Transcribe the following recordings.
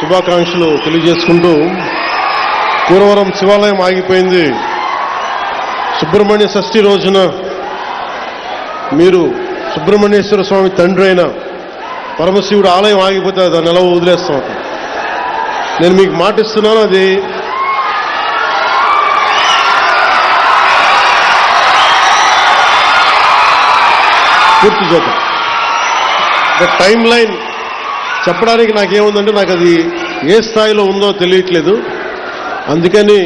శుభాకాంక్షలు తెలియజేసుకుంటూ కూరవరం శివాలయం ఆగిపోయింది. సుబ్రహ్మణ్య షష్ఠి రోజున మీరు సుబ్రహ్మణ్యేశ్వర స్వామి తండ్రి అయిన పరమశివుడు ఆలయం ఆగిపోతే దాన్ని ఎలా వదిలేస్తాం నేను మీకు మాటిస్తున్నాను అది పూర్తి చేద్దాం. టైం లైన్ చెప్పడానికి నాకేముందంటే నాకు అది ఏ స్థాయిలో ఉందో తెలియట్లేదు. అందుకని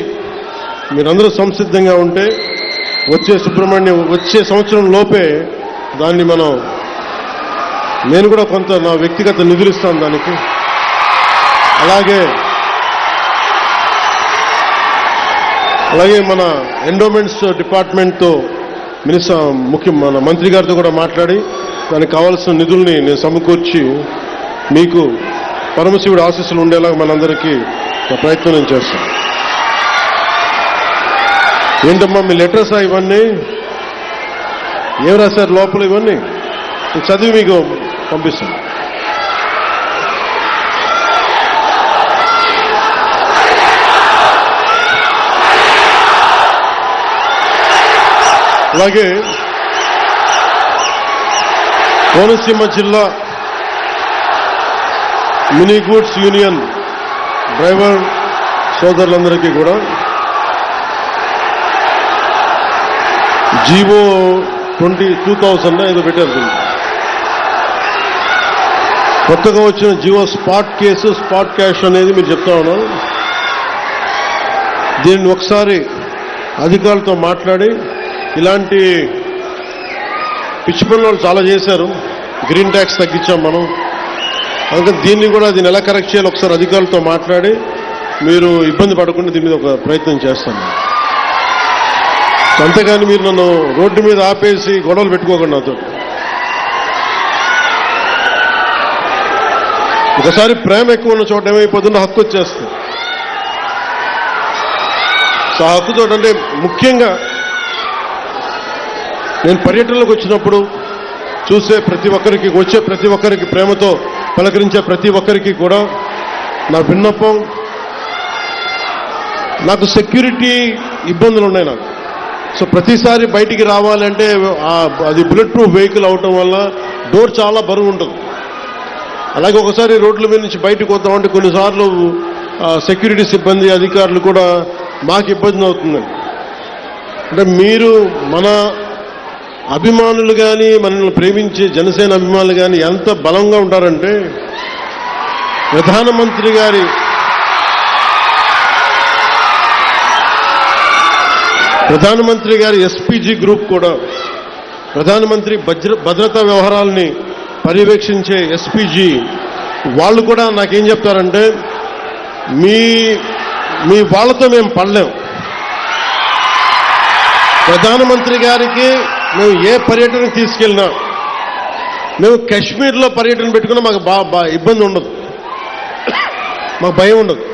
మీరందరూ సంసిద్ధంగా ఉంటే వచ్చే సుబ్రహ్మణ్యం వచ్చే సంవత్సరం లోపే దాన్ని మనం నేను కూడా కొంత నా వ్యక్తిగత నిధులిస్తాను దానికి. అలాగే అలాగే మన ఎండోమెంట్స్ డిపార్ట్మెంట్తో మినిస్టర్ ముఖ్య మన మంత్రి గారితో కూడా మాట్లాడి దానికి కావాల్సిన నిధుల్ని నేను సమకూర్చి మీకు పరమశివుడి ఆశీస్సులు ఉండేలాగా మనందరికీ ప్రయత్నం నేను చేస్తాను. ఏంటమ్మా మీ లెటర్స్ ఇవన్నీ? ఏం రాశారు లోపల ఇవన్నీ? చదివి మీకు పంపిస్తాను. అలాగే కోనసీమ జిల్లా మినీ గూడ్స్ యూనియన్ డ్రైవర్ సోదరులందరికీ కూడా. జీవో ట్వంటీ టూ థౌసండ్ ఏదో పెట్టారు. కొత్తగా వచ్చిన GO spot case spot cash అనేది మీరు చెప్తా ఉన్నారు దీన్ని ఒకసారి అధికారులతో మాట్లాడి ఇలాంటి పిచ్చి పనులు చాలా చేశారు. గ్రీన్ ట్యాక్స్ తగ్గించాం మనం. అందుకని దీన్ని కూడా దీన్ని ఎలా కరెక్ట్ చేయాలి ఒకసారి అధికారులతో మాట్లాడి మీరు ఇబ్బంది పడకుండా దీని మీద ఒక ప్రయత్నం చేస్తాను. అంతేగాని మీరు నన్ను రోడ్డు మీద ఆపేసి గొడవలు పెట్టుకోకండి నాతో. ఒకసారి ప్రేమ ఎక్కువ ఉన్న చోట ఏమైపోతుందో హక్కు వచ్చేస్తుంది. సో ఆ హక్కుతో అంటే ముఖ్యంగా నేను పర్యటనలకు వచ్చినప్పుడు చూసే ప్రతి ఒక్కరికి వచ్చే ప్రతి ఒక్కరికి ప్రేమతో పలకరించే ప్రతి ఒక్కరికి కూడా నా విన్నపం నాకు సెక్యూరిటీ ఇబ్బందులు ఉన్నాయి నాకు. సో ప్రతిసారి బయటికి రావాలంటే అది బుల్లెట్ ప్రూఫ్ వెహికల్ అవటం వల్ల డోర్ చాలా బరువు ఉంటుంది. అలాగే ఒకసారి రోడ్ల మీద నుంచి బయటకు వద్దామంటే కొన్నిసార్లు సెక్యూరిటీ సిబ్బంది అధికారులు కూడా మాకు ఇబ్బంది అవుతుంది. అంటే మీరు మన అభిమానులు కానీ మనల్ని ప్రేమించే జనసేన అభిమానులు కానీ ఎంత బలంగా ఉంటారంటే ప్రధానమంత్రి గారి ప్రధానమంత్రి గారి ఎస్పీజీ గ్రూప్ కూడా ప్రధానమంత్రి భద్ర భద్రతా వ్యవహారాల్ని పర్యవేక్షించే ఎస్పీజీ వాళ్ళు కూడా నాకేం చెప్తారంటే మీ మీ వాళ్ళతో మేము పడలేం. ప్రధానమంత్రి గారికి మేము ఏ పర్యటన తీసుకెళ్ళినా మేము కాశ్మీర్లో పర్యటన పెట్టుకున్నా మాకు బా బా ఇబ్బంది ఉండదు. మాకు భయం ఉండదు.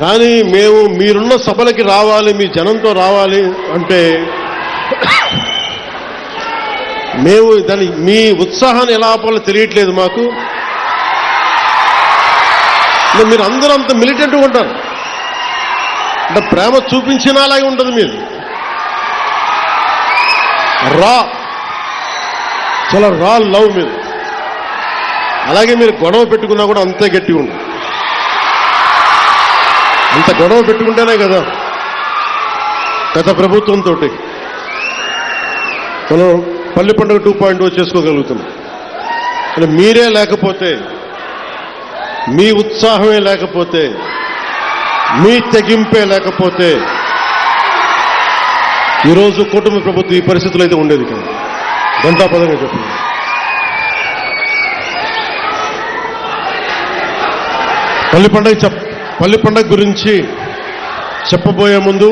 కానీ మేము మీరున్న సభలకి రావాలి మీ జనంతో రావాలి అంటే మేము దాని మీ ఉత్సాహాన్ని ఎలా ఆపాలో తెలియట్లేదు మాకు. మీరు అందరూ అంత మిలిటెంట్గా ఉంటారు. అంటే ప్రేమ చూపించినా అలాగే ఉంటుంది మీరు. రా. చాలా రా లవ్ మీరు అలాగే మీరు గొడవ పెట్టుకున్నా కూడా అంతే గట్టిగా ఉండు. అంత గొడవ పెట్టుకుంటేనే కదా గత ప్రభుత్వంతో మనం పల్లె పండుగ టూ పాయింట్ చేసుకోగలుగుతున్నాం. అంటే మీరే లేకపోతే మీ ఉత్సాహమే లేకపోతే మీ తెగింపే లేకపోతే ఈరోజు కుటుంబ ప్రభుత్వం ఈ పరిస్థితులు అయితే ఉండేది కాదు దంతాపదంగా చెప్పింది పల్లి పండగ చెప్ పల్లి పండగ గురించి చెప్పబోయే ముందు